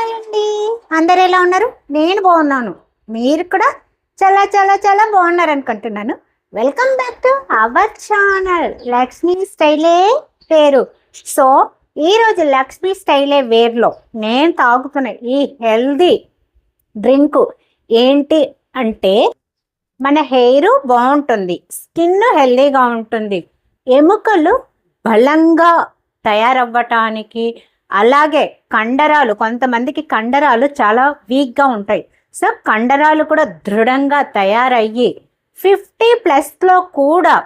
అండి. అందరు ఎలా ఉన్నారు? నేను బాగున్నాను. మీరు కూడా చాలా చాలా చాలా బాగున్నారు అనుకుంటున్నాను. Welcome back to our channel Lakshmi స్టైలే పేరు సో ఈరోజు లక్ష్మి లక్ష్మీ స్టైలే వేర్లో నేను తాగుతున్న ఈ హెల్దీ డ్రింక్ ఏంటి అంటే మన హెయిర్ బాగుంటుంది. స్కిన్ హెల్దీగా ఉంటుంది. ఎముకలు బలంగా తయారవ్వటానికి అలాగే కండరాలు కొంతమందికి కండరాలు చాలా వీక్గా ఉంటాయి. సో కండరాలు కూడా దృఢంగా తయారయ్యి ఫిఫ్టీ ప్లస్లో కూడా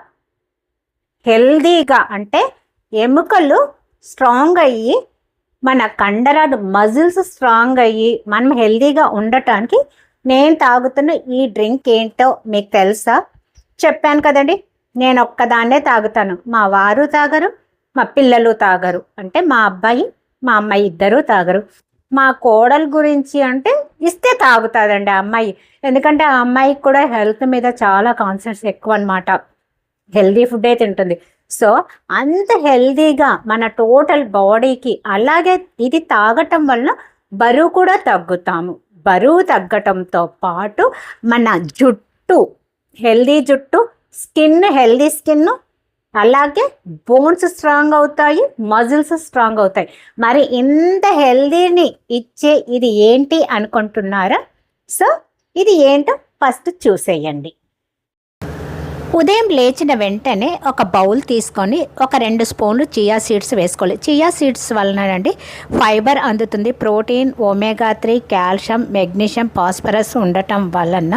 హెల్దీగా అంటే ఎముకలు స్ట్రాంగ్ అయ్యి మన కండరాలు మజిల్స్ స్ట్రాంగ్ అయ్యి మనం హెల్దీగా ఉండటానికి నేను తాగుతున్న ఈ డ్రింక్ ఏంటో మీకు తెలుసా? చెప్పాను కదండి నేను ఒక్కదాన్నే తాగుతాను. మా వారు తాగరు మా పిల్లలు తాగరు. అంటే మా అబ్బాయి మా అమ్మాయి ఇద్దరూ తాగరు. మా కోడల గురించి అంటే ఇస్తే తాగుతుందండి ఆ అమ్మాయి. ఎందుకంటే ఆ అమ్మాయికి కూడా హెల్త్ మీద చాలా కాన్సెప్ట్స్ ఎక్కువ అనమాట హెల్దీ ఫుడ్డే తింటుంది. సో అంత హెల్దీగా మన టోటల్ బాడీకి అలాగే ఇది తాగటం వల్ల బరువు కూడా తగ్గుతాము. బరువు తగ్గటంతో పాటు మన జుట్టు హెల్దీ జుట్టు స్కిన్ హెల్దీ స్కిన్ అలాగే బోన్స్ స్ట్రాంగ్ అవుతాయి మజిల్స్ స్ట్రాంగ్ అవుతాయి. మరి ఇంత హెల్దీని ఇచ్చే ఇది ఏంటి అనుకుంటున్నారా? సో ఇది ఏంటో ఫస్ట్ చూసేయండి. ఉదయం లేచిన వెంటనే ఒక బౌల్ తీసుకొని ఒక రెండు స్పూన్లు చియా సీడ్స్ వేసుకోవాలి. చియా సీడ్స్ వలనండి ఫైబర్ అందుతుంది. Protein omega three calcium magnesium phosphorus ఉండటం వలన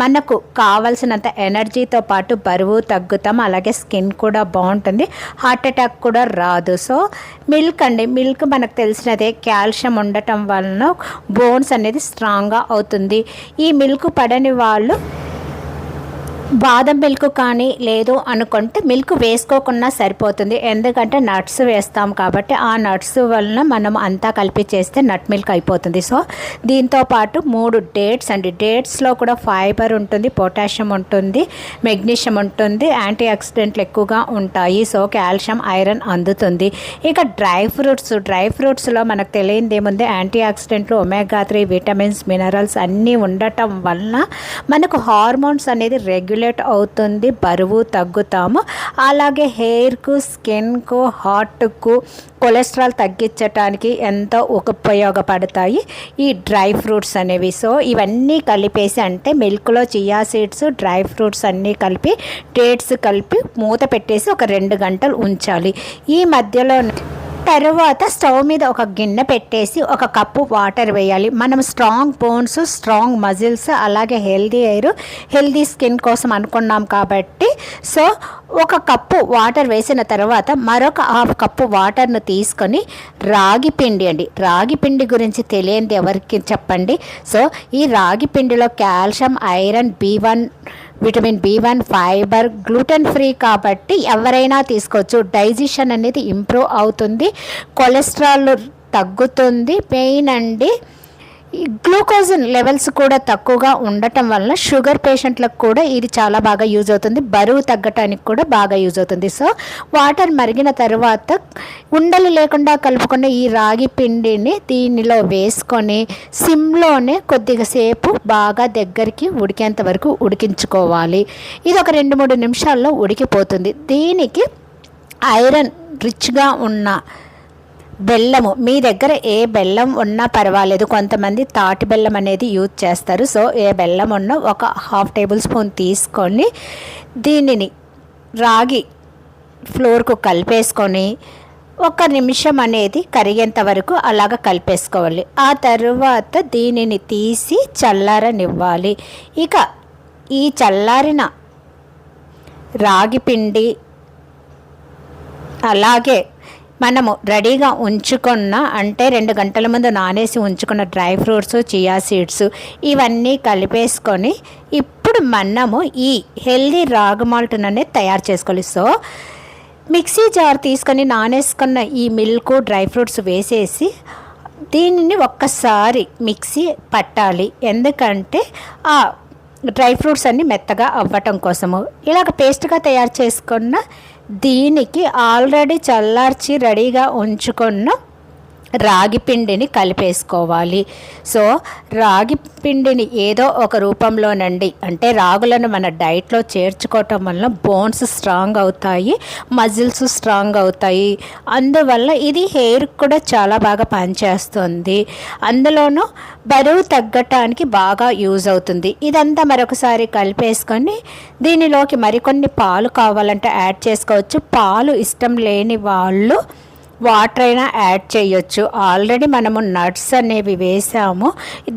మనకు కావలసినంత ఎనర్జీతో పాటు బరువు తగ్గుతాం. అలాగే స్కిన్ కూడా బాగుంటుంది. హార్ట్ అటాక్ కూడా రాదు. సో మిల్క్ అండి మిల్క్ మనకు తెలిసినదే కాల్షియం ఉండటం వలన బోన్స్ అనేది స్ట్రాంగ్గా అవుతుంది. ఈ మిల్క్ పడని వాళ్ళు బాదం మిల్క్ కానీ లేదు అనుకుంటే మిల్క్ వేసుకోకుండా సరిపోతుంది. ఎందుకంటే నట్స్ వేస్తాం కాబట్టి ఆ నట్స్ వలన మనం అంతా కలిపి చేస్తే నట్ మిల్క్ అయిపోతుంది. సో దీంతో పాటు మూడు డేట్స్ అండి. డేట్స్లో కూడా ఫైబర్ ఉంటుంది పొటాషియం ఉంటుంది మెగ్నీషియం ఉంటుంది యాంటీ ఆక్సిడెంట్లు ఎక్కువగా ఉంటాయి. సో కాల్షియం ఐరన్ అందుతుంది. ఇక డ్రై ఫ్రూట్స్ డ్రై ఫ్రూట్స్లో మనకు తెలియంది ఏముంది? యాంటీ ఆక్సిడెంట్లు ఒమేగా త్రీ విటమిన్స్ మినరల్స్ అన్నీ ఉండటం వలన మనకు హార్మోన్స్ అనేది రెగ్యులర్ రెగ్యులేట్ అవుతుంది బరువు తగ్గుతాము. అలాగే హెయిర్కు స్కిన్కు హార్ట్కు కొలెస్ట్రాల్ తగ్గించటానికి ఎంతో ఉపయోగపడతాయి ఈ డ్రై ఫ్రూట్స్ అనేవి. సో ఇవన్నీ కలిపేసి అంటే మిల్క్లో చియా సీడ్స్ డ్రై ఫ్రూట్స్ అన్నీ కలిపి డేట్స్ కలిపి మూత పెట్టేసి ఒక రెండు గంటలు ఉంచాలి. ఈ మధ్యలో తర్వాత స్టవ్ మీద ఒక గిన్నె పెట్టేసి ఒక కప్పు వాటర్ వేయాలి. మనం స్ట్రాంగ్ బోన్స్ స్ట్రాంగ్ మజిల్స్ అలాగే హెల్దీ ఎయిర్ హెల్దీ స్కిన్ కోసం అనుకున్నాం కాబట్టి సో ఒక కప్పు వాటర్ వేసిన తర్వాత మరొక హాఫ్ కప్పు వాటర్ను తీసుకొని రాగి పిండి అండి. రాగి పిండి గురించి తెలియంది ఎవరికి చెప్పండి? సో ఈ రాగి పిండిలో calcium iron B one vitamin B one fibre gluten free కాబట్టి ఎవరైనా తీసుకోవచ్చు. డైజెషన్ అనేది ఇంప్రూవ్ అవుతుంది. కొలెస్ట్రాల్ తగ్గుతుంది. పెయిన్ అండి. గ్లూకోజన్ లెవెల్స్ కూడా తక్కువగా ఉండటం వలన షుగర్ పేషెంట్లకు కూడా ఇది చాలా బాగా యూజ్ అవుతుంది. బరువు తగ్గటానికి కూడా బాగా యూజ్ అవుతుంది. సో వాటర్ మరిగిన తర్వాత ఉండలు లేకుండా కలుపుకున్న ఈ రాగి పిండిని దీనిలో వేసుకొని సిమ్లోనే కొద్దిగా సేపు బాగా దగ్గరికి ఉడికేంత వరకు ఉడికించుకోవాలి. ఇది ఒక రెండు మూడు నిమిషాల్లో ఉడికిపోతుంది. దీనికి ఐరన్ రిచ్గా ఉన్న బెల్లము. మీ దగ్గర ఏ బెల్లం ఉన్నా పర్వాలేదు. కొంతమంది తాటి బెల్లం అనేది యూజ్ చేస్తారు. సో ఏ బెల్లం ఉన్నా ఒక హాఫ్ టేబుల్ స్పూన్ తీసుకొని దీనిని రాగి ఫ్లోర్కు కలిపేసుకొని ఒక నిమిషం అనేది కరిగేంత వరకు అలాగ కలిపేసుకోవాలి. ఆ తరువాత దీనిని తీసి చల్లారనివ్వాలి. ఇక ఈ చల్లారిన రాగి పిండి అలాగే మనము రెడీగా ఉంచుకున్న అంటే రెండు గంటల ముందు నానేసి ఉంచుకున్న డ్రై ఫ్రూట్స్ చియా సీడ్స్ ఇవన్నీ కలిపేసుకొని ఇప్పుడు మనము ఈ హెల్దీ రాగి అనేది తయారు చేసుకోవాలి. సో మిక్సీ జార్ తీసుకొని నానేసుకున్న ఈ మిల్క్ డ్రై ఫ్రూట్స్ వేసేసి దీనిని ఒక్కసారి మిక్సీ పట్టాలి. ఎందుకంటే ఆ డ్రై ఫ్రూట్స్ అన్నీ మెత్తగా అవ్వటం కోసము. ఇలాగ పేస్ట్గా తయారు చేసుకున్న దీనికి ఆల్రెడీ చల్లార్చి రెడీగా ఉంచుకున్న రాగి పిండిని కలిపేసుకోవాలి. సో రాగి పిండిని ఏదో ఒక రూపంలోనండి. అంటే రాగులను మన డైట్లో చేర్చుకోవటం వల్ల బోన్స్ స్ట్రాంగ్ అవుతాయి మజిల్స్ స్ట్రాంగ్ అవుతాయి. అందువల్ల ఇది హెయిర్ కూడా చాలా బాగా పనిచేస్తుంది. అందులోనూ బరువు తగ్గటానికి బాగా యూజ్ అవుతుంది. ఇదంతా మరొకసారి కలిపేసుకొని దీనిలోకి మరికొన్ని పాలు కావాలంటే యాడ్ చేసుకోవచ్చు. పాలు ఇష్టం లేని వాళ్ళు వాటర్ అయినా యాడ్ చేయొచ్చు. ఆల్రెడీ మనము నట్స్ అనేవి వేసాము.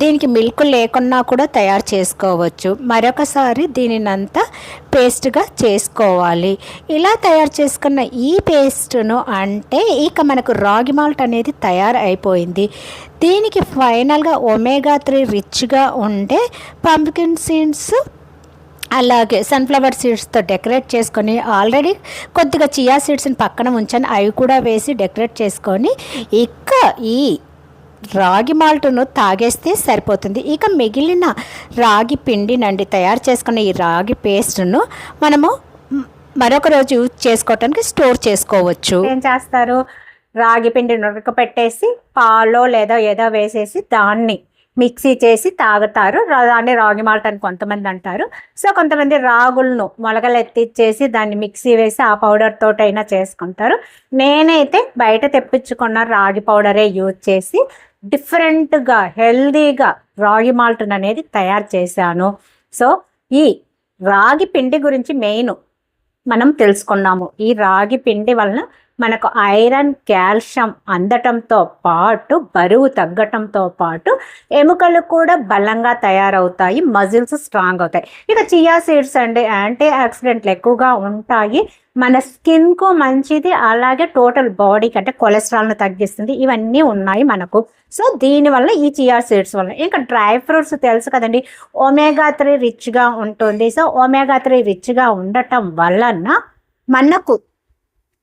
దీనికి మిల్క్ లేకున్నా కూడా తయారు చేసుకోవచ్చు. మరొకసారి దీనినంతా పేస్ట్గా చేసుకోవాలి. ఇలా తయారు చేసుకున్న ఈ పేస్ట్ను అంటే ఇక మనకు రాగి మాల్ట్ అనేది తయారు అయిపోయింది దీనికి ఫైనల్గా ఒమేగా త్రీ రిచ్గా ఉండే పంపికిన్ సీడ్స్ అలాగే సన్ఫ్లవర్ సీడ్స్తో డెకరేట్ చేసుకొని ఆల్రెడీ కొద్దిగా చియా సీడ్స్ని పక్కన ఉంచాను అవి కూడా వేసి డెకరేట్ చేసుకొని ఇక ఈ రాగి మాల్ట్ను తాగేస్తే సరిపోతుంది. ఇక మిగిలిన రాగి పిండినండి తయారు చేసుకున్న ఈ రాగి పేస్ట్ను మనము మరొక రోజు యూజ్ చేసుకోవటానికి స్టోర్ చేసుకోవచ్చు. ఏం చేస్తారు? రాగి పిండిని ఉడకపెట్టేసి పాలో లేదా ఏదో వేసేసి దాన్ని మిక్సీ చేసి తాగుతారు. దాన్ని రాగి మాల్ట్ అని కొంతమంది అంటారు. సో కొంతమంది రాగులను మొలకలు ఎత్తిచ్చేసి దాన్ని మిక్సీ వేసి ఆ పౌడర్ తోటైనా చేసుకుంటారు. నేనైతే బయట తెప్పించుకున్న రాగి పౌడరే యూజ్ చేసి డిఫరెంట్గా హెల్దీగా రాగి మాల్ట్ అనేది తయారు చేశాను. సో ఈ రాగి పిండి గురించి మెయిన్ మనం తెలుసుకున్నాము. ఈ రాగి పిండి వలన మనకు ఐరన్ కాల్షియం అందటంతో పాటు బరువు తగ్గటంతో పాటు ఎముకలు కూడా బలంగా తయారవుతాయి మజిల్స్ స్ట్రాంగ్ అవుతాయి. ఇక చియా సీడ్స్ అండి యాంటీ ఆక్సిడెంట్లు ఎక్కువగా ఉంటాయి. మన స్కిన్కు మంచిది అలాగే టోటల్ బాడీకి అంటే కొలెస్ట్రాల్ను తగ్గిస్తుంది. ఇవన్నీ ఉన్నాయి మనకు. సో దీనివల్ల ఈ చియా సీడ్స్ వల్ల. ఇంకా డ్రై ఫ్రూట్స్ తెలుసు కదండి ఒమేగా త్రీ రిచ్గా ఉంటుంది. సో ఒమేగా త్రీ రిచ్గా ఉండటం వలన మనకు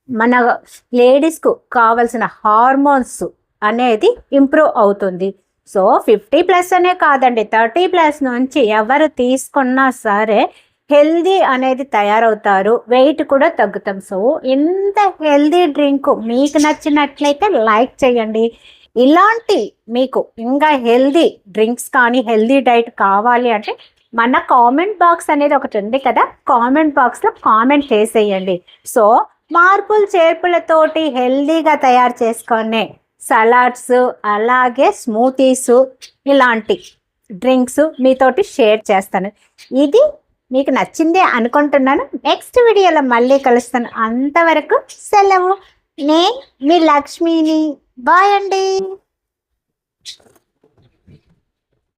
మన లేడీస్కు కావలసిన హార్మోన్స్ అనేది ఇంప్రూవ్ అవుతుంది. సో ఫిఫ్టీ ప్లస్ అనే కాదండి. థర్టీ ప్లస్ నుంచి ఎవరు తీసుకున్నా సరే హెల్దీ అనేది తయారవుతారు. వెయిట్ కూడా తగ్గుతాం. సో ఇంత హెల్దీ డ్రింక్ మీకు నచ్చినట్లయితే లైక్ చేయండి. ఇలాంటి మీకు ఇంకా హెల్దీ డ్రింక్స్ కానీ హెల్దీ డైట్ కావాలి అంటే మన కామెంట్ బాక్స్ అనేది ఒకటి ఉంది కదా? కామెంట్ బాక్స్లో కామెంట్ చేసేయండి. సో మార్పులు చేర్పులతోటి హెల్దీగా తయారు చేసుకునే సలాడ్స్ అలాగే స్మూతీస్ ఇలాంటి డ్రింక్స్ మీతోటి షేర్ చేస్తాను. ఇది మీకు నచ్చిందే అనుకుంటున్నాను. నెక్స్ట్ వీడియోలో మళ్ళీ కలుస్తాను. అంతవరకు సెలవు. నేను మీ లక్ష్మిని. బాయ్ అండి.